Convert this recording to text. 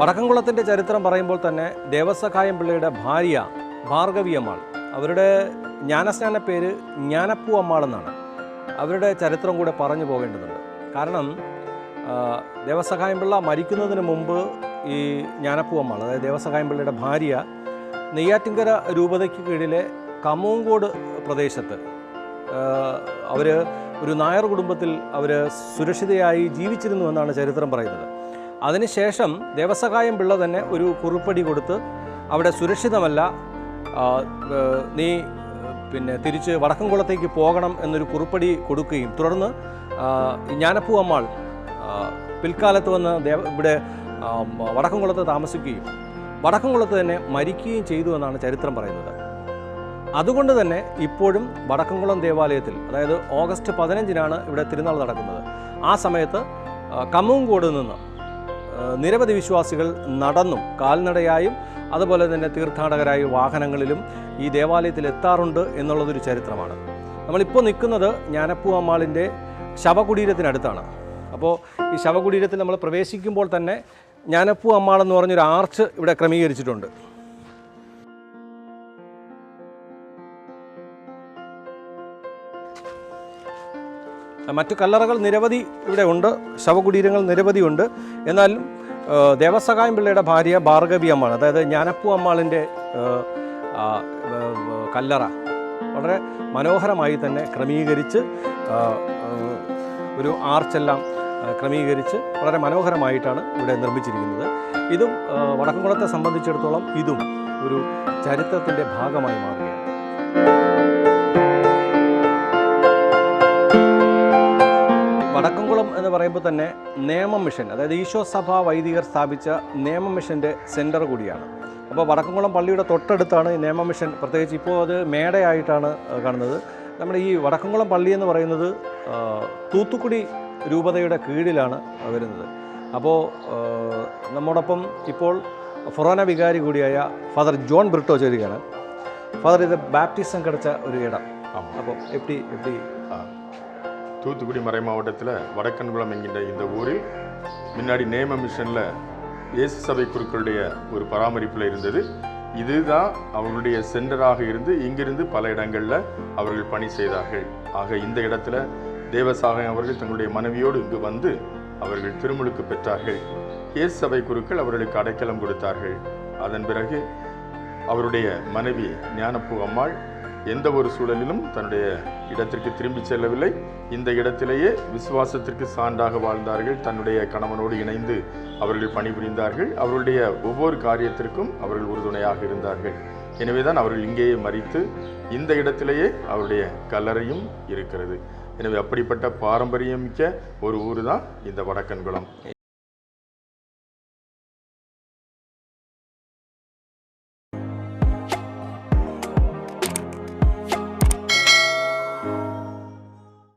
വടക്കംകുളത്തിന്റെ ചരിത്രം പറയുമ്പോൾ തന്നെ ദേവസഹായം പിള്ളയുടെ ഭാര്യ ഭാർഗവി അമ്മാൾ അവരുടെ ജ്ഞാനസ്നാന പേര് ജ്ഞാനപ്പൂ അമ്മാൾ എന്നാണ്. അവരുടെ ചരിത്രം കൂടെ പറഞ്ഞു പോകേണ്ടതുണ്ട്. കാരണം ദേവസഖായം പിള്ള മരിക്കുന്നതിന് മുമ്പ് ഈ ജ്ഞാനപ്പൂ അമ്മാൾ അതായത് ദേവസഹായം പിള്ളയുടെ ഭാര്യ നെയ്യാറ്റിൻകര രൂപതയ്ക്ക് കീഴിലെ കമൂങ്കോട് പ്രദേശത്ത് അവർ ഒരു നായർ കുടുംബത്തിൽ അവർ സുരക്ഷിതയായി ജീവിച്ചിരുന്നു എന്നാണ് ചരിത്രം പറയുന്നത്. അതിനുശേഷം ദേവസഹായം പിള്ള തന്നെ ഒരു കുറിപ്പടി കൊടുത്ത് അവിടെ സുരക്ഷിതമല്ല നീ പിന്നെ തിരിച്ച് വടക്കംകുളത്തേക്ക് പോകണം എന്നൊരു കുറിപ്പടി കൊടുക്കുകയും തുടർന്ന് ജ്ഞാനപ്പൂ അമ്മാൾ പിൽക്കാലത്ത് വന്ന് ദേവ ഇവിടെ വടക്കംകുളത്ത് താമസിക്കുകയും വടക്കംകുളത്ത് തന്നെ മരിക്കുകയും ചെയ്തു എന്നാണ് ചരിത്രം പറയുന്നത്. അതുകൊണ്ട് തന്നെ ഇപ്പോഴും വടക്കംകുളം ദേവാലയത്തിൽ അതായത് ഓഗസ്റ്റ് പതിനഞ്ചിനാണ് ഇവിടെ തിരുനാൾ നടക്കുന്നത്. ആ സമയത്ത് ആ, നിന്ന് നിരവധി വിശ്വാസികൾ നടന്നും കാൽനടയായും അതുപോലെ തന്നെ തീർത്ഥാടകരായി വാഹനങ്ങളിലും ഈ ദേവാലയത്തിൽ എത്താറുണ്ട് എന്നുള്ളതൊരു ചരിത്രമാണ്. നമ്മളിപ്പോൾ നിൽക്കുന്നത് ജ്ഞാനപ്പൂ അമ്മാളിന്റെ ശവകുടീരത്തിനടുത്താണ്. അപ്പോൾ ഈ ശവകുടീരത്തിൽ നമ്മൾ പ്രവേശിക്കുമ്പോൾ തന്നെ ജ്ഞാനപ്പൂ അമ്മാളെന്ന് പറഞ്ഞൊരു ആർച്ച് ഇവിടെ ക്രമീകരിച്ചിട്ടുണ്ട്. മറ്റു കല്ലറകൾ നിരവധി ഇവിടെ ഉണ്ട് ശവകുടീരങ്ങൾ നിരവധിയുണ്ട് എന്നാലും ദേവസഹായം പിള്ളയുടെ ഭാര്യ ഭാർഗവി അമ്മാണ് അതായത് ജ്ഞാനപ്പൂ അമ്മാളിന്റെ കല്ലറ വളരെ മനോഹരമായി തന്നെ ക്രമീകരിച്ച് ഒരു ആർച്ചെല്ലാം ക്രമീകരിച്ച് വളരെ മനോഹരമായിട്ടാണ് ഇവിടെ നിർമ്മിച്ചിരിക്കുന്നത്. ഇതും വടക്കംകുളത്തെ സംബന്ധിച്ചിടത്തോളം ഇതും ഒരു ചരിത്രത്തിന്റെ ഭാഗമായി മാറുകയാണ്. വടക്കംകുളം എന്ന് പറയുമ്പോൾ തന്നെ നേമം മിഷൻ അതായത് ഈശോ സഭ വൈദികർ സ്ഥാപിച്ച നേമം മിഷന്റെ സെന്റർ കൂടിയാണ്. അപ്പോൾ വടക്കംകുളം പള്ളിയുടെ തൊട്ടടുത്താണ് ഈ നേമം മിഷൻ. പ്രത്യേകിച്ച് ഇപ്പോൾ അത് മേടയായിട്ടാണ് കാണുന്നത്. നമ്മുടെ ഈ വടക്കംകുളം പള്ളി എന്ന് പറയുന്നത് തൂത്തുക്കുടി രൂപതയുടെ കീഴിലാണ് വരുന്നത്. അപ്പോൾ നമ്മോടൊപ്പം ഇപ്പോൾ ഫൊറോന വികാരി കൂടിയായ ഫാദർ ജോൺ ബ്രിട്ടോ ചേരുകയാണ്. ഫാദർ ഇത് ബാപ്റ്റിസം കിടച്ച ഒരു ഇടം. അപ്പോൾ എപ്പി എപ്പി தூத்துக்குடி மறை மாவட்டத்தில் வடக்கன்குளம் என்கின்ற இந்த ஊரில் முன்னாடி நேம மிஷனில் இயேசு சபை குருக்களுடைய ஒரு பராமரிப்பில் இருந்தது. இதுதான் அவர்களுடைய சென்டராக இருந்து இங்கிருந்து பல இடங்களில் அவர்கள் பணி செய்தார்கள். ஆக இந்த இடத்துல தேவசாகம் அவர்கள் தங்களுடைய மனைவியோடு இங்கு வந்து அவர்கள் திருமுழுக்கு பெற்றார்கள். இயேசு சபை குருக்கள் அவர்களுக்கு அடைக்கலம் கொடுத்தார்கள். அதன் பிறகு அவருடைய மனைவி ஞானப்பூ அம்மாள் எந்த ஒரு சூழலிலும் தன்னுடைய இடத்திற்கு திரும்பி செல்லவில்லை. இந்த இடத்திலேயே விசுவாசத்திற்கு சான்றாக வாழ்ந்தார்கள். தன்னுடைய கணவனோடு இணைந்து அவர்கள் பணிபுரிந்தார்கள். அவர்களுடைய ஒவ்வொரு காரியத்திற்கும் அவர்கள் உறுதுணையாக இருந்தார்கள். எனவேதான் அவர்கள் இங்கேயே மறித்து இந்த இடத்திலேயே அவருடைய கல்லறையும் இருக்கிறது. எனவே அப்படிப்பட்ட பாரம்பரியமிக்க ஒரு ஊர் தான் இந்த வடக்கன்குளம்